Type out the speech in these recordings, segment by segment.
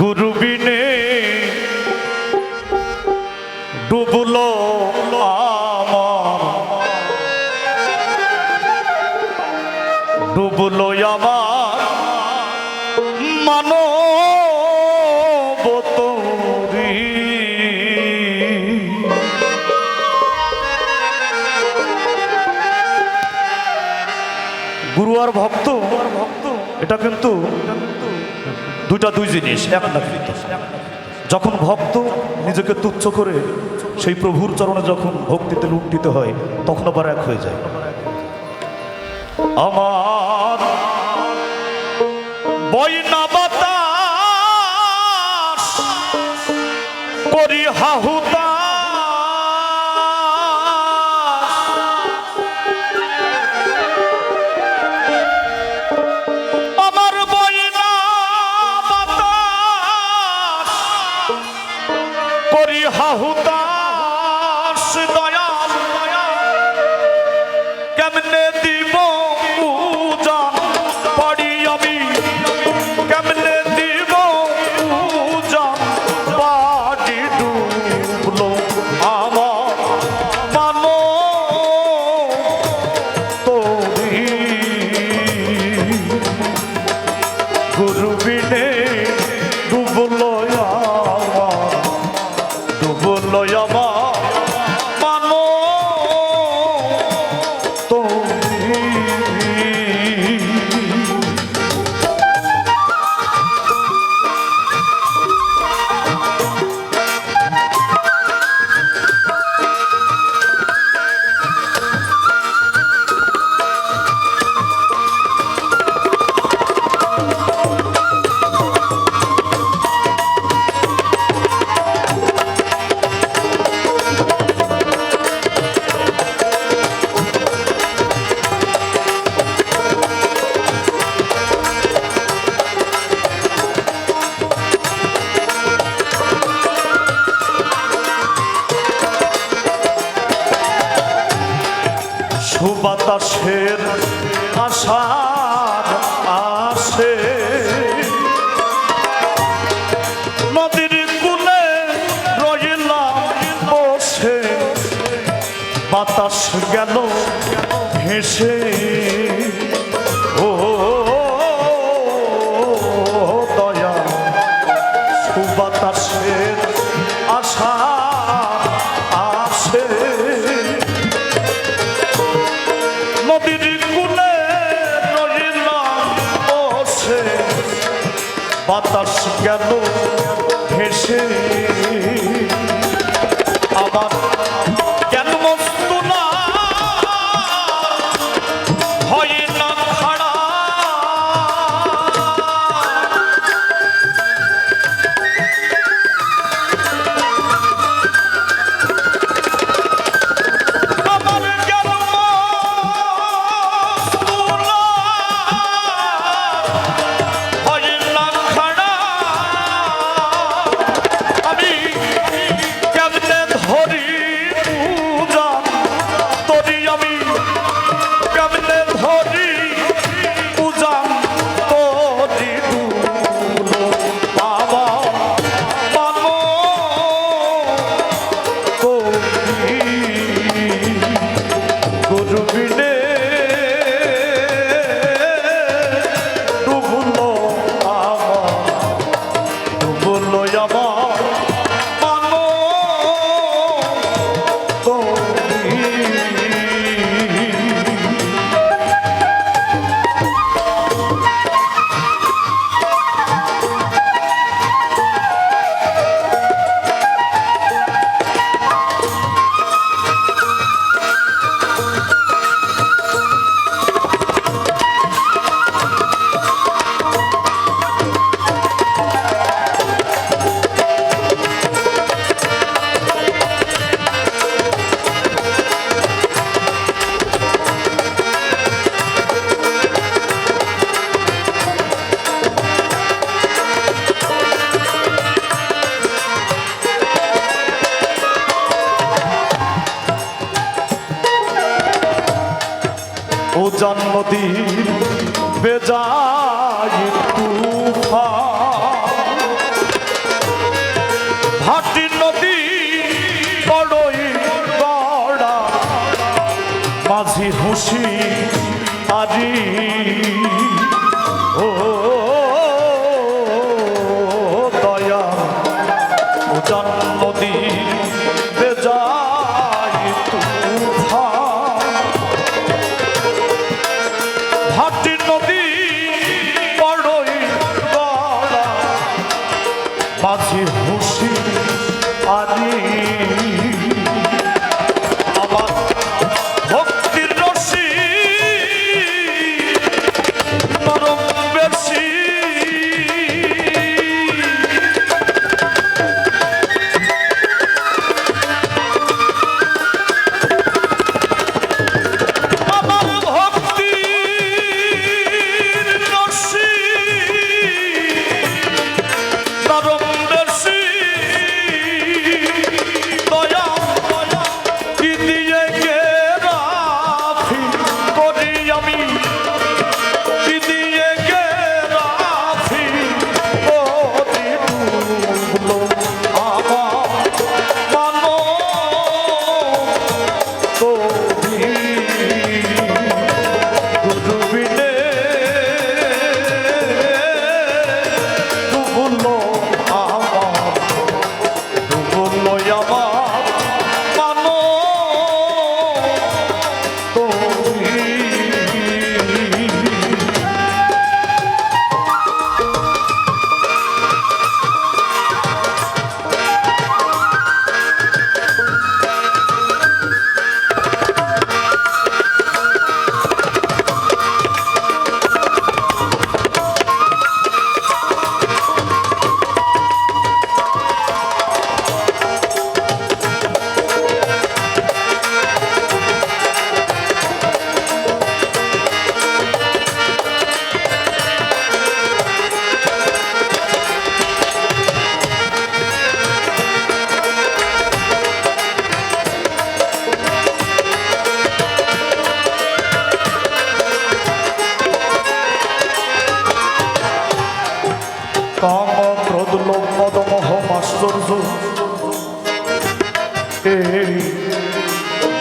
গুরু বিনে ডুবলো আমার। ডুবলো আমার মানব গুরু আর ভক্ত এটা কিন্তু দুইটা দুই জিনিস, এক না কিন্তু যখন ভক্ত নিজেকে তুচ্ছ করে সেই প্রভুর চরণে যখন ভক্তিতে লুণ্ঠিত হয়, তখন আবার এক হয়ে যায়। আমার বইনা করি হাহুতা সুবাতাসের আশার আসে। নদীর কুলে রইলাম বসে। বাতাস গেল হেসে বাতাস গেল ভেসে? আমার জন্মদিন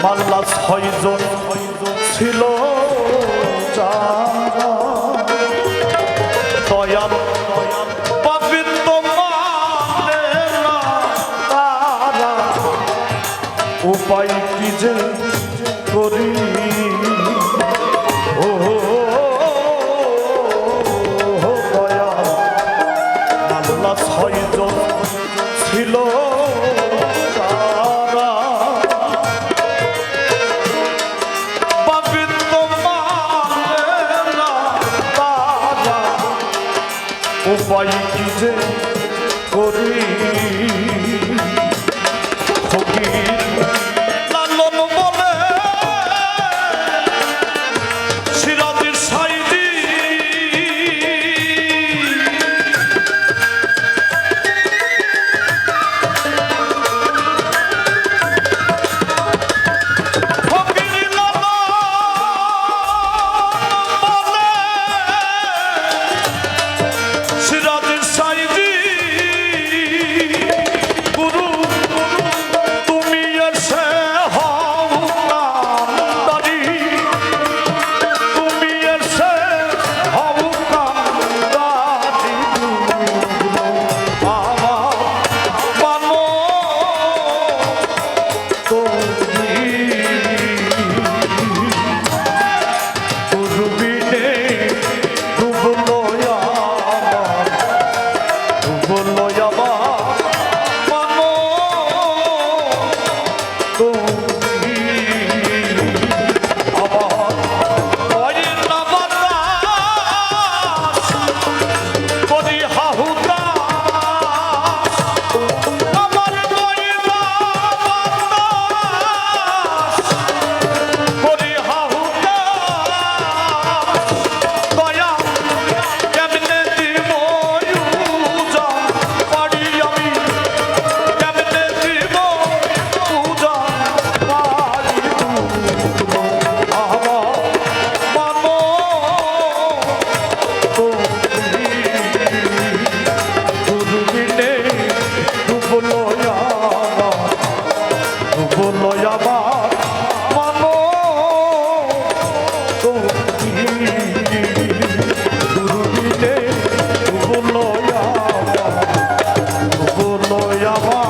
মাল্লা ছয়জন ছিল যারা করি যাব Bravo.